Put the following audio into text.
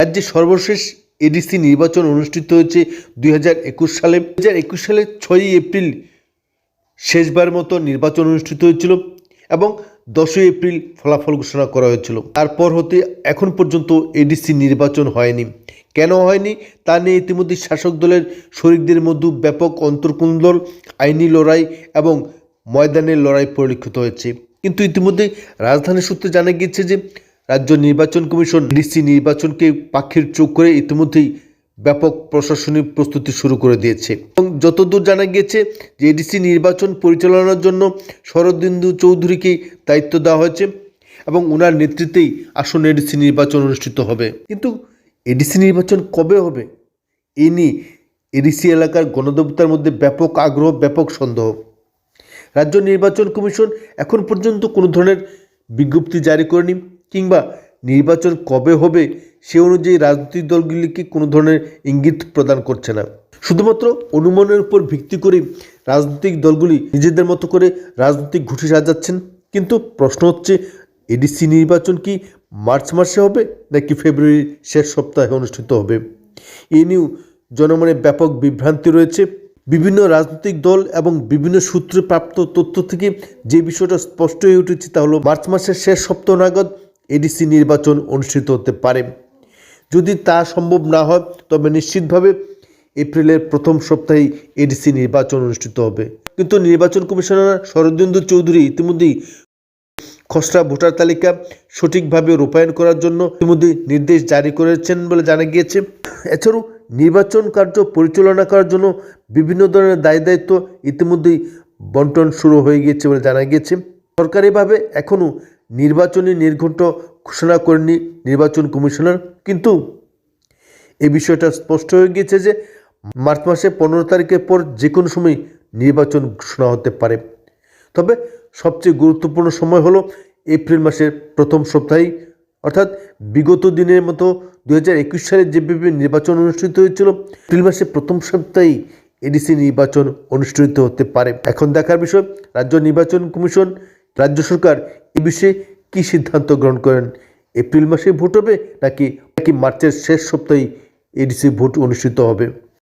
রাজ্যে সর্বশেষ এডিসি নির্বাচন অনুষ্ঠিত হয়েছে দুই হাজার একুশ সালে। দুই সালের ছয়ই এপ্রিল শেষবার মতো নির্বাচন অনুষ্ঠিত হয়েছিল এবং দশই এপ্রিল ফলাফল ঘোষণা করা হয়েছিল। তারপর হতে এখন পর্যন্ত এডিসি নির্বাচন হয়নি। কেন হয়নি তা নিয়ে ইতিমধ্যে শাসক দলের শরিকদের মধ্যে ব্যাপক অন্তর্কুন্দল, আইনি লড়াই এবং ময়দানের লড়াই পরিলক্ষিত হয়েছে। কিন্তু ইতিমধ্যে রাজধানী সূত্রে জানা গিয়েছে যে রাজ্য নির্বাচন কমিশন ডিসি নির্বাচনকে পাখির চোখ করে ইতিমধ্যেই ব্যাপক প্রশাসনিক প্রস্তুতি শুরু করে দিয়েছে। এবং যতদূর জানা গিয়েছে যে এডিসি নির্বাচন পরিচালনার জন্য শরদিন্দু চৌধুরীকে দায়িত্ব দেওয়া হয়েছে এবং ওনার নেতৃত্বেই আসন্ন এডিসি নির্বাচন অনুষ্ঠিত হবে। কিন্তু এডিসি নির্বাচন কবে হবে? এই নিয়ে এডিসি এলাকার গণদেবতার মধ্যে ব্যাপক আগ্রহ, ব্যাপক সন্দেহ। রাজ্য নির্বাচন কমিশন এখন পর্যন্ত কোনো ধরনের বিজ্ঞপ্তি জারি করেনি। কিংবা নির্বাচন কবে হবে সে অনুযায়ী রাজনৈতিক দলগুলিকে কোনো ধরনের ইঙ্গিত প্রদান করছে না। শুধুমাত্র অনুমানের উপর ভিত্তি করে রাজনৈতিক দলগুলি নিজেদের মতো করে রাজনৈতিক ঘুষি সাজাচ্ছেন। কিন্তু প্রশ্ন হচ্ছে, এডিসি নির্বাচন কি মার্চ মাসে হবে নাকি ফেব্রুয়ারির শেষ সপ্তাহে অনুষ্ঠিত হবে? এ নিয়েও জনমনে ব্যাপক বিভ্রান্তি রয়েছে। বিভিন্ন রাজনৈতিক দল এবং বিভিন্ন সূত্রে প্রাপ্ত তথ্য থেকে যে বিষয়টা স্পষ্ট হয়ে উঠেছে তা হলো, মার্চ মাসের শেষ সপ্তাহ নাগাদ এডিসি নির্বাচন অনুষ্ঠিত হতে পারে। যদি তা সম্ভব না হয়, তবে নিশ্চিতভাবে এপ্রিলের প্রথম সপ্তাহেই এডিসি নির্বাচন অনুষ্ঠিত হবে। কিন্তু নির্বাচন কমিশনার শরদেন্দু চৌধুরী ইতিমধ্যেই খসড়া ভোটার তালিকা সঠিকভাবে রূপায়ণ করার জন্য ইতিমধ্যে নির্দেশ জারি করেছেন বলে জানা গিয়েছে। এছাড়াও নির্বাচন কার্য পরিচালনা করার জন্য বিভিন্ন ধরনের দায় দায়িত্ব ইতিমধ্যেই বন্টন শুরু হয়ে গিয়েছে বলে জানা গিয়েছে। সরকারিভাবে এখনও নির্বাচনী নির্ঘণ্ট ঘোষণা করেনি নির্বাচন কমিশনার। কিন্তু এই বিষয়টা স্পষ্ট হয়ে গিয়েছে যে মার্চ মাসে পনেরো তারিখের পর যে কোনো সময় নির্বাচন ঘোষণা হতে পারে। তবে সবচেয়ে গুরুত্বপূর্ণ সময় হলো এপ্রিল মাসের প্রথম সপ্তাহেই। অর্থাৎ বিগত দিনের মতো দু হাজার একুশ সালে যেভাবে নির্বাচন অনুষ্ঠিত হয়েছিল, এপ্রিল মাসের প্রথম সপ্তাহেই এডিসি নির্বাচন অনুষ্ঠিত হতে পারে। এখন দেখার বিষয়, রাজ্য নির্বাচন কমিশন রাজ্য সরকার এ বিষয়ে কী সিদ্ধান্ত গ্রহণ করেন? এপ্রিল মাসে ভোট হবে নাকি নাকি মার্চের শেষ সপ্তাহেই এডিসি ভোট অনুষ্ঠিত হবে?